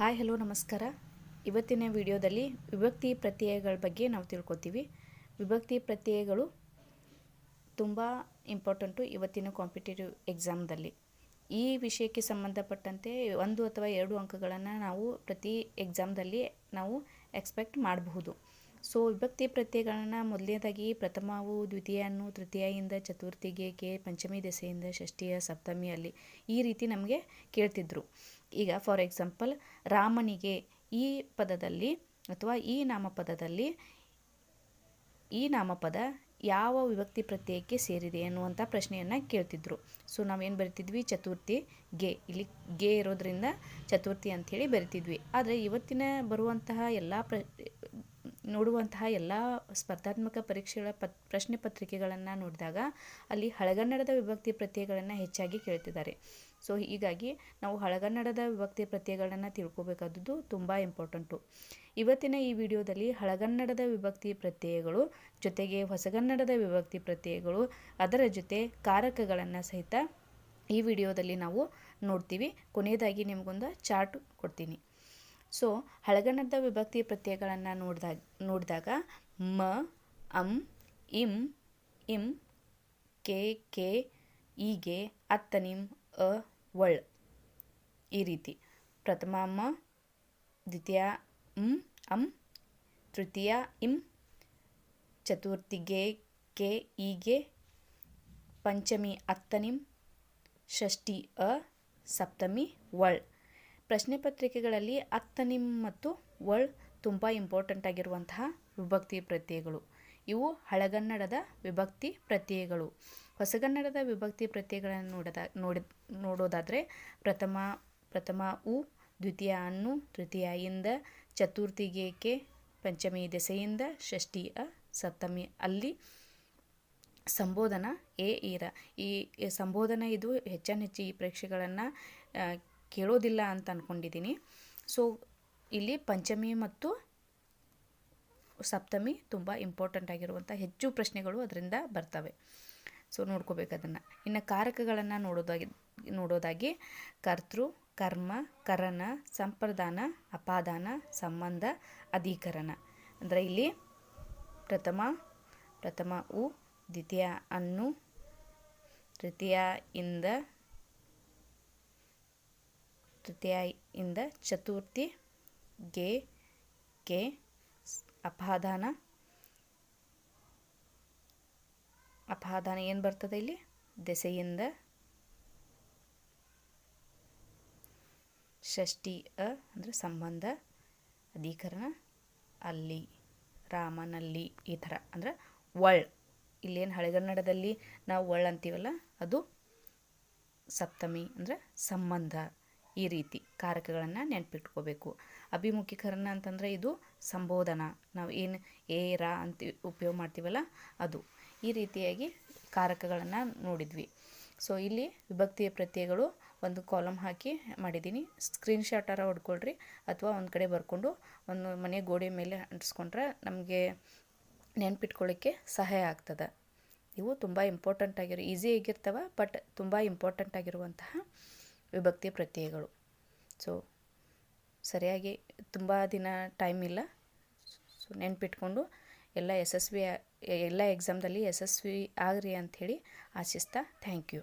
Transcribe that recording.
Hi, hello, ನಮಸ್ಕಾರ. ಇವತ್ತಿನ ವಿಡಿಯೋದಲ್ಲಿ ವಿಭಕ್ತಿ ಪ್ರತ್ಯಯಗಳ ಬಗ್ಗೆ ನಾವು ತಿಳ್ಕೊತೀವಿ. ವಿಭಕ್ತಿ ಪ್ರತ್ಯಯಗಳು ತುಂಬ ಇಂಪಾರ್ಟೆಂಟು ಇವತ್ತಿನ ಕಾಂಪಿಟೇಟಿವ್ ಎಕ್ಸಾಮ್ದಲ್ಲಿ ಈ ವಿಷಯಕ್ಕೆ ಸಂಬಂಧಪಟ್ಟಂತೆ ಒಂದು ಅಥವಾ ಎರಡು ಅಂಕಗಳನ್ನು ನಾವು ಪ್ರತಿ ಎಕ್ಸಾಮ್ದಲ್ಲಿ ನಾವು ಎಕ್ಸ್ಪೆಕ್ಟ್ ಮಾಡಬಹುದು. ಸೊ ವಿಭಕ್ತಿ ಪ್ರತ್ಯಯಗಳನ್ನು ಮೊದಲನೇದಾಗಿ ಪ್ರಥಮವು ದ್ವಿತೀಯನು ತೃತೀಯಿಂದ ಚತುರ್ಥಿಗೆ, ಕೆ, ಪಂಚಮಿ ದೆಸೆಯಿಂದ, ಷಷ್ಠಿಯ, ಸಪ್ತಮಿಯಲ್ಲಿ ಈ ರೀತಿ ನಮಗೆ ಕೇಳ್ತಿದ್ರು. ಈಗ ಫಾರ್ ಎಕ್ಸಾಂಪಲ್ ರಾಮನಿಗೆ ಈ ಪದದಲ್ಲಿ ಅಥವಾ ಈ ನಾಮಪದದಲ್ಲಿ ಈ ನಾಮಪದ ಯಾವ ವಿಭಕ್ತಿ ಪ್ರತ್ಯಯಕ್ಕೆ ಸೇರಿದೆ ಅನ್ನುವಂಥ ಪ್ರಶ್ನೆಯನ್ನು ಕೇಳ್ತಿದ್ರು. ಸೊ ನಾವೇನು ಬರಿತಿದ್ವಿ? ಚತುರ್ಥಿ ಗೆ. ಇಲ್ಲಿ ಗೆ ಇರೋದ್ರಿಂದ ಚತುರ್ಥಿ ಅಂಥೇಳಿ ಬರಿತಿದ್ವಿ. ಆದರೆ ಇವತ್ತಿನ ಬರುವಂತಹ ಎಲ್ಲ ಪ್ರ ನೋಡುವಂತಹ ಎಲ್ಲ ಸ್ಪರ್ಧಾತ್ಮಕ ಪರೀಕ್ಷೆಗಳ ಪತ್, ಪ್ರಶ್ನೆ ಪತ್ರಿಕೆಗಳನ್ನು ನೋಡಿದಾಗ ಅಲ್ಲಿ ಹಳಗನ್ನಡದ ವಿಭಕ್ತಿ ಪ್ರತ್ಯಯಗಳನ್ನು ಹೆಚ್ಚಾಗಿ ಕೇಳ್ತಿದ್ದಾರೆ. ಸೊ ಹೀಗಾಗಿ ನಾವು ಹಳಗನ್ನಡದ ವಿಭಕ್ತಿ ಪ್ರತ್ಯಯಗಳನ್ನು ತಿಳ್ಕೊಬೇಕಾದದ್ದು ತುಂಬ ಇಂಪಾರ್ಟೆಂಟು ಇವತ್ತಿನ ಈ ವಿಡಿಯೋದಲ್ಲಿ ಹಳಗನ್ನಡದ ವಿಭಕ್ತಿ ಪ್ರತ್ಯಯಗಳು ಜೊತೆಗೆ ಹೊಸಗನ್ನಡದ ವಿಭಕ್ತಿ ಪ್ರತ್ಯಯಗಳು ಅದರ ಜೊತೆ ಕಾರಕಗಳನ್ನು ಸಹಿತ ಈ ವಿಡಿಯೋದಲ್ಲಿ ನಾವು ನೋಡ್ತೀವಿ. ಕೊನೆಯದಾಗಿ ನಿಮಗೊಂದು ಚಾರ್ಟ್ ಕೊಡ್ತೀನಿ. ಸೊ ಹಳಗನ್ನಡದ ವಿಭಕ್ತಿ ಪ್ರತ್ಯಯಗಳನ್ನು ನೋಡಿದಾಗ ನೋಡಿದಾಗ, ಮ, ಅಂ, ಇಂ ಇಂ, ಕೆ ಕೆ ಈಗೆ ಅತ್ತನಿಂ ಅ, ವಳ್ ಈ ರೀತಿ. ಪ್ರಥಮ ಮ, ದ್ವಿತೀಯ ಂ, ಅಂ, ತೃತೀಯ ಇಂ ಚತುರ್ಥಿಗೆ ಕೆ ಈಗೆ ಪಂಚಮಿ ಅತ್ತನಿಂ ಷಷ್ಠಿ ಅ, ಸಪ್ತಮಿ ವಳ್ ಪ್ರಶ್ನೆ ಪತ್ರಿಕೆಗಳಲ್ಲಿ ಅತ್ತನಿಮ್ ಮತ್ತು ವಳ್ ತುಂಬ ಇಂಪಾರ್ಟೆಂಟ್ ಆಗಿರುವಂತಹ ವಿಭಕ್ತಿ ಪ್ರತ್ಯಯಗಳು. ಇವು ಹಳಗನ್ನಡದ ವಿಭಕ್ತಿ ಪ್ರತ್ಯಯಗಳು. ಹೊಸಗನ್ನಡದ ವಿಭಕ್ತಿ ಪ್ರತ್ಯಯಗಳನ್ನು ನೋಡದ ನೋಡಿ ನೋಡೋದಾದರೆ ಪ್ರಥಮ ಪ್ರಥಮ ಉ, ದ್ವಿತೀಯ ಅನ್ನು, ತೃತೀಯ ಇಂದ ಚತುರ್ಥಿಗೆ ಕೆ ಪಂಚಮಿ ದೆಸೆಯಿಂದ, ಷಷ್ಠಿ ಅ, ಸಪ್ತಮಿ ಅಲ್ಲಿ ಸಂಬೋಧನ ಎ ಈರ ಈ ಸಂಬೋಧನ ಇದು ಹೆಚ್ಚಾನೆಚ್ಚು ಈ ಪರೀಕ್ಷೆಗಳನ್ನು ಕೇಳೋದಿಲ್ಲ ಅಂತ ಅಂದ್ಕೊಂಡಿದ್ದೀನಿ ಸೊ ಇಲ್ಲಿ ಪಂಚಮಿ ಮತ್ತು ಸಪ್ತಮಿ ತುಂಬ ಇಂಪಾರ್ಟೆಂಟ್ ಆಗಿರುವಂಥ ಹೆಚ್ಚು ಪ್ರಶ್ನೆಗಳು ಅದರಿಂದ ಬರ್ತವೆ. ಸೊ ನೋಡ್ಕೋಬೇಕು ಅದನ್ನು. ಇನ್ನು ಕಾರಕಗಳನ್ನು ನೋಡೋದಾಗಿ ನೋಡೋದಾಗಿ ಕರ್ತೃ, ಕರ್ಮ ಕರಣ ಸಂಪ್ರದಾನ, ಅಪಾದಾನ, ಸಂಬಂಧ, ಅಧಿಕರಣ. ಅಂದರೆ ಇಲ್ಲಿ ಪ್ರಥಮ ಪ್ರಥಮ ಉ, ದ್ವಿತೀಯ ಅನ್ನು, ತೃತೀಯ ಇಂದ ತೃತೀಯ ಇಂದ ಚತುರ್ಥಿ ಗೆ ಕೆ ಅಪಾದಾನ ಅಪಾದಾನ ಏನು ಬರ್ತದೆ ಇಲ್ಲಿ? ದೆಸೆಯಿಂದ ಷಷ್ಠಿ ಅ ಅಂದರೆ ಸಂಬಂಧ, ಅಧಿಕರಣ, ಅಲ್ಲಿ, ರಾಮನಲ್ಲಿ ಈ ಥರ ಅಂದರೆ ಒಳ್ ಇಲ್ಲೇನು ಹಳೆಗನ್ನಡದಲ್ಲಿ ನಾವು ಒಳ್ ಅಂತೀವಲ್ಲ, ಅದು ಸಪ್ತಮಿ ಅಂದರೆ ಸಂಬಂಧ. ಈ ರೀತಿ ಕಾರಕಗಳನ್ನು ನೆನಪಿಟ್ಕೋಬೇಕು. ಅಭಿಮುಖೀಕರಣ ಅಂತಂದರೆ ಇದು ಸಂಬೋಧನ. ನಾವು ಏನು ಏ ರಾ ಅಂತ ಉಪಯೋಗ ಮಾಡ್ತೀವಲ್ಲ ಅದು. ಈ ರೀತಿಯಾಗಿ ಕಾರಕಗಳನ್ನು ನೋಡಿದ್ವಿ. ಸೊ ಇಲ್ಲಿ ವಿಭಕ್ತಿಯ ಪ್ರತ್ಯಯಗಳು ಒಂದು ಕಾಲಮ್ ಹಾಕಿ ಮಾಡಿದ್ದೀನಿ ಸ್ಕ್ರೀನ್ಶಾಟಾರ ಹೊಡ್ಕೊಳ್ರಿ. ಅಥವಾ ಒಂದು ಕಡೆ ಬರ್ಕೊಂಡು ಒಂದು ಮನೆ ಗೋಡೆ ಮೇಲೆ ಅಂಟಿಸ್ಕೊಂಡ್ರೆ ನಮಗೆ ನೆನ್ಪಿಟ್ಕೊಳ್ಳೋಕ್ಕೆ ಸಹಾಯ ಆಗ್ತದೆ. ಇವು ತುಂಬ ಇಂಪಾರ್ಟೆಂಟ್ ಆಗಿರೋ ಈಸಿ ಆಗಿರ್ತವೆ ಬಟ್ ತುಂಬ ಇಂಪಾರ್ಟೆಂಟ್ ಆಗಿರುವಂತಹ ವಿಭಕ್ತಿ ಪ್ರತ್ಯಯಗಳು. ಸೊ ಸರಿಯಾಗಿ ತುಂಬ ದಿನ ಟೈಮ್ ಇಲ್ಲ. ಸೊ ನೆನ್ಪಿಟ್ಕೊಂಡು ಎಲ್ಲ ಯಶಸ್ವಿ ಎಲ್ಲ ಎಕ್ಸಾಮ್ದಲ್ಲಿ ಯಶಸ್ವಿ ಆಗ್ರಿ ಅಂಥೇಳಿ ಆಶಿಸ್ತಾ ಥ್ಯಾಂಕ್ ಯು